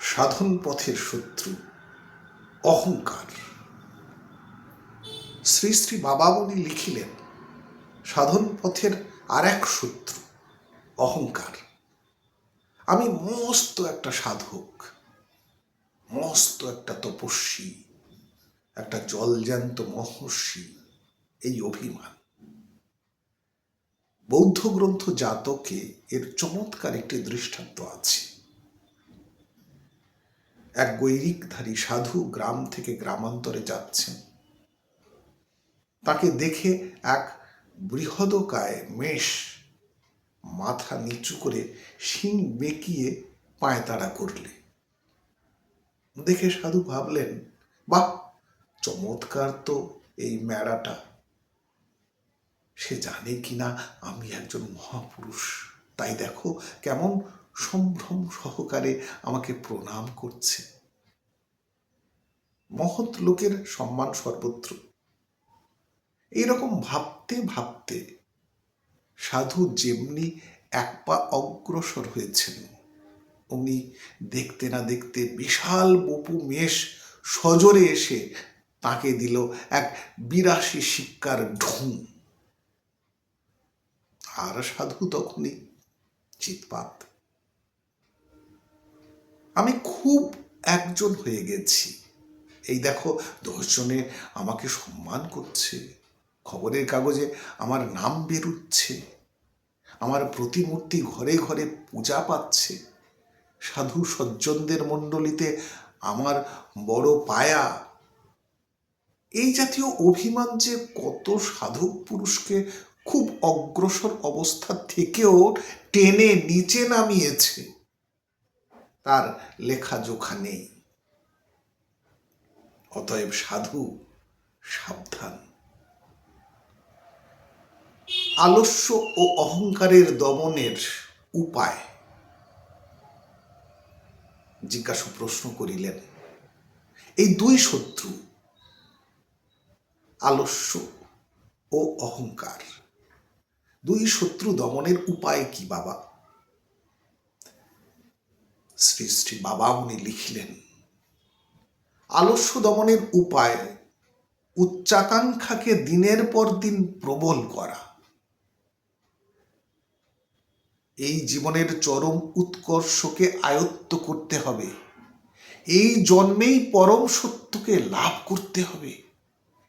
সাধন পথের শত্রু, অহংকার। শ্রী শ্রী বাবামণি লিখিলেন সাধন পথের আর এক শত্রু, অহংকার। আমি মস্ত একটা সাধক, মস্ত একটা তপস্বী, একটা জলজ্যান্ত মহর্ষি, এই অভিমান। বৌদ্ধ গ্রন্থ জাতকে এর চমৎকার একটি দৃষ্টান্ত আছে। এক গৈরিকধারী সাধু গ্রাম থেকে গ্রামান্তরে যাচ্ছেন। তাকে দেখে এক বৃহদকায় মেষ মাথা নিচু করে শিং বেঁকিয়ে পায়তাড়া করলে। দেখে সাধু ভাবলেন, বাহ, চমৎকার তো এই মেড়াটা সে জানে কিনা আমি একজন মহাপুরুষ। তাই দেখো কেমন সম্ভ্রম সহকারে আমাকে প্রণাম করছে। মহৎ লোকের সম্মান সর্বত্র। এইরকম ভাবতে ভাবতে সাধু যেমনি এক পা অগ্রসর হয়েছেন উনি দেখতে না দেখতে বিশাল বপু মেষ সজোরে এসে তাকে দিল এক বিরাশি শিক্ষার ঢুঁ আর সাধু তখনই চিৎপাত। খুব একজন হয়ে গেছি। এই দেখো, দশজনে আমাকে সম্মান করছে। খবরের কাগজে আমার নাম বেরুচ্ছে। আমার প্রতিমূর্তি ঘরে ঘরে পূজা পাচ্ছে। সাধু সজ্জনদের মণ্ডলীতে আমার বড় পায়া। এই জাতীয় অভিমান যে কত সাধক পুরুষকে খুব অগ্রসর অবস্থা থেকেও টেনে নিচে নামিয়েছে। তার লেখা জোখা নেই। অতএব সাধু, সাবধান। আলস্য ও অহংকারের দমনের উপায়। জিজ্ঞাসা প্রশ্ন করিলেন, এই দুই শত্রু, আলস্য ও অহংকার, দুই শত্রু দমনের উপায় কি বাবা? শ্রী শ্রী বাবা উনি লিখিলেন। আলস্য দমনের উপায় উচ্চাকাঙ্ক্ষাকে দিনের পর দিন প্রবল করা। এই জীবনের চরম উৎকর্ষকে আয়ত্ত করতে হবে। এই জন্মেই পরম সত্যকে লাভ করতে হবে।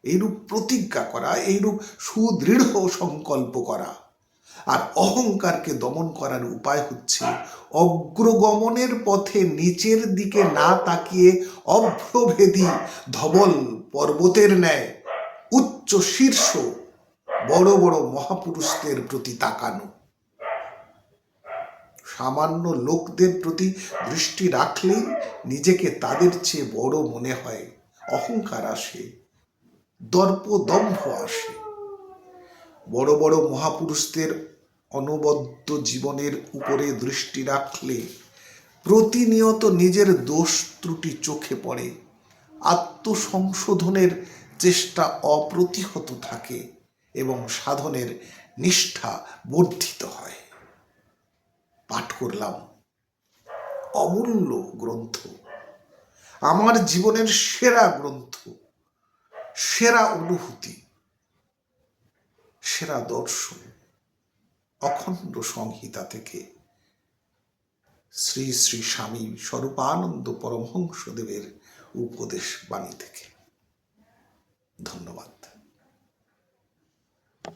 এইরূপ প্রতিজ্ঞা করা, এইরূপ সুদৃঢ় সংকল্প করা। আর অহংকারকে দমন করার উপায় হচ্ছে অগ্রগমনের পথে নিচের দিকে না তাকিয়ে অভ্রভেদী ধবল পর্বতের ন্যায়, উচ্চ শীর্ষ বড় বড় মহাপুরুষদের প্রতি তাকানো। সামান্য লোকদের প্রতি দৃষ্টি রাখলেই নিজেকে তাদের চেয়ে বড় মনে হয়, অহংকার আসে দর্প দম্ভ আসে। বড় বড় মহাপুরুষদের অনবদ্য জীবনের উপরে দৃষ্টি রাখলে প্রতিনিয়ত নিজের দোষ ত্রুটি চোখে পড়ে। আত্মসংশোধনের চেষ্টা অপ্রতিহত থাকে এবং সাধনের নিষ্ঠা বর্ধিত হয়। পাঠ করলাম। অমূল্য গ্রন্থ। আমার জীবনের সেরা গ্রন্থ। সেরা অনুভূতি। সেরা দর্শন অখণ্ড সংহিতা থেকে শ্রী শ্রী স্বামী স্বরূপানন্দ পরমহংসদেবের উপদেশ বাণী থেকে। ধন্যবাদ।